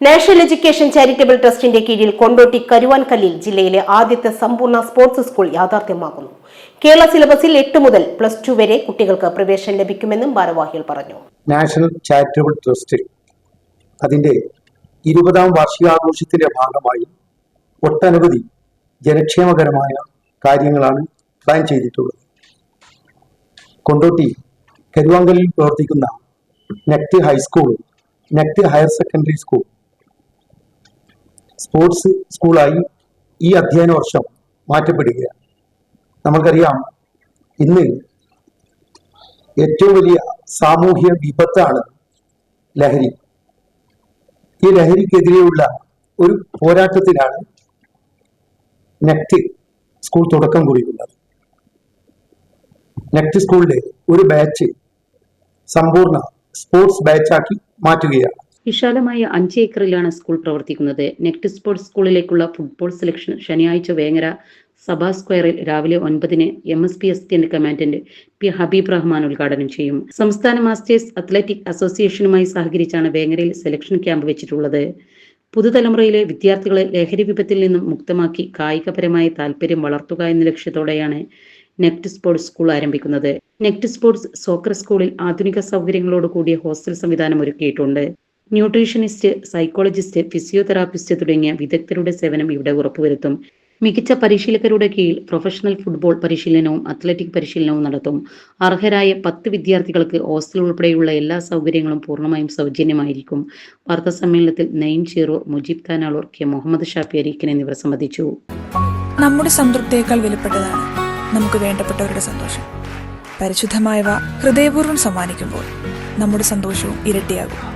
National education charitable ട്രസ്റ്റിന്റെ കീഴിൽ കൊണ്ടോട്ടി കരുവാൻകല്ലിൽ ജില്ലയിലെ ആദ്യത്തെ സമ്പൂർണ സ്പോർട്സ് സ്കൂൾ യാഥാർത്ഥ്യമാകുന്നു കേരള സിലബസിൽ എട്ട് മുതൽ പ്ലസ് ടു വരെ കുട്ടികൾക്ക് പ്രവേശനം ലഭിക്കുമെന്നും ഭാരവാഹികൾ പറഞ്ഞു. നാഷണൽ ചാരിറ്റബിൾ ട്രസ്റ്റ് അതിന്റെ ഇരുപതാം വാർഷികാഘോഷത്തിന്റെ ഭാഗമായി ഒട്ടനവധി ജനക്ഷേമകരമായ കാര്യങ്ങളാണ് പ്ലാൻ ചെയ്തിട്ടുള്ളത്. കൊണ്ടോട്ടി കരുവാങ്കലിൽ പ്രവർത്തിക്കുന്ന നെക്ട് ഹൈസ്കൂൾ നെക്ട് ഹയർ സെക്കൻഡറി സ്കൂൾ സ്പോർട്സ് സ്കൂളായി ഈ അധ്യയന വർഷം മാറ്റപ്പെടുകയാണ്. നമുക്കറിയാം ഇന്ന് ഏറ്റവും വലിയ സാമൂഹ്യ വിപത്താണ് ലഹരി. ഈ ലഹരിക്കെതിരെയുള്ള ഒരു പോരാട്ടത്തിലാണ് നെക്റ്റ് സ്കൂൾ തുടക്കം കുറിക്കുന്നത് നെക്റ്റ് സ്കൂളിലെ ഒരു ബാച്ച് സമ്പൂർണ സ്പോർട്സ് ബാച്ചാക്കി മാറ്റുകയാണ്. വിശാലമായ അഞ്ച് ഏക്കറിലാണ് സ്കൂൾ പ്രവർത്തിക്കുന്നത്. നെക്ട് സ്പോർട്സ് സ്കൂളിലേക്കുള്ള ഫുട്ബോൾ സെലക്ഷൻ ശനിയാഴ്ച വേങ്ങര സഭാ സ്ക്വയറിൽ രാവിലെ ഒൻപതിന് M S P S T commandant P Habeeb Rahman ഉദ്ഘാടനം ചെയ്യും. സംസ്ഥാന മാസ്റ്റേഴ്സ് അത്ലറ്റിക് അസോസിയേഷനുമായി സഹകരിച്ചാണ് വേങ്ങരയിൽ സെലക്ഷൻ ക്യാമ്പ് വെച്ചിട്ടുള്ളത്. പുതുതലമുറയിലെ വിദ്യാർത്ഥികളെ ലഹരി വിപത്തിൽ നിന്നും മുക്തമാക്കി കായികപരമായ താല്പര്യം വളർത്തുക എന്ന ലക്ഷ്യത്തോടെയാണ് നെക്ട് സ്പോർട്സ് സ്കൂൾ ആരംഭിക്കുന്നത്. നെക്ട് സ്പോർട്സ് സോക്കർ സ്കൂളിൽ ആധുനിക സൗകര്യങ്ങളോട് കൂടിയ ഹോസ്റ്റൽ സംവിധാനം ഒരുക്കിയിട്ടുണ്ട്. ന്യൂട്രീഷനിസ്റ്റ് സൈക്കോളജിസ്റ്റ് ഫിസിയോതെറാപ്പിസ്റ്റ് തുടങ്ങിയ വിദഗ്ധരുടെ സേവനം ഇവിടെ ഉറപ്പുവരുത്തും. മികച്ച പരിശീലകരുടെ കീഴിൽ പ്രൊഫഷണൽ ഫുട്ബോൾ പരിശീലനവും അത്ലറ്റിക് പരിശീലനവും നടത്തും. അർഹരായ പത്ത് വിദ്യാർത്ഥികൾക്ക് ഹോസ്റ്റൽ ഉൾപ്പെടെയുള്ള എല്ലാ സൗകര്യങ്ങളും പൂർണമായും സൗജന്യമായിരിക്കും. വാർത്താ സമ്മേളനത്തിൽ നയിം ചീറൂർ മുജീബ് താനാളൂർ കെ. മുഹമ്മദ് ഷാഫി അരീക്കൻ എന്നിവർ സംബന്ധിച്ചു. നമ്മുടെ സംതൃപ്തിയേക്കാൾ വിലപ്പെട്ടതാണ് നമുക്ക് വേണ്ടപ്പെട്ടവരുടെ സന്തോഷം. പരിശുദ്ധമായവ ഹൃദയപൂർവം സമ്മാനിക്കുമ്പോൾ നമ്മുടെ സന്തോഷവും ഇരട്ടിയാകും.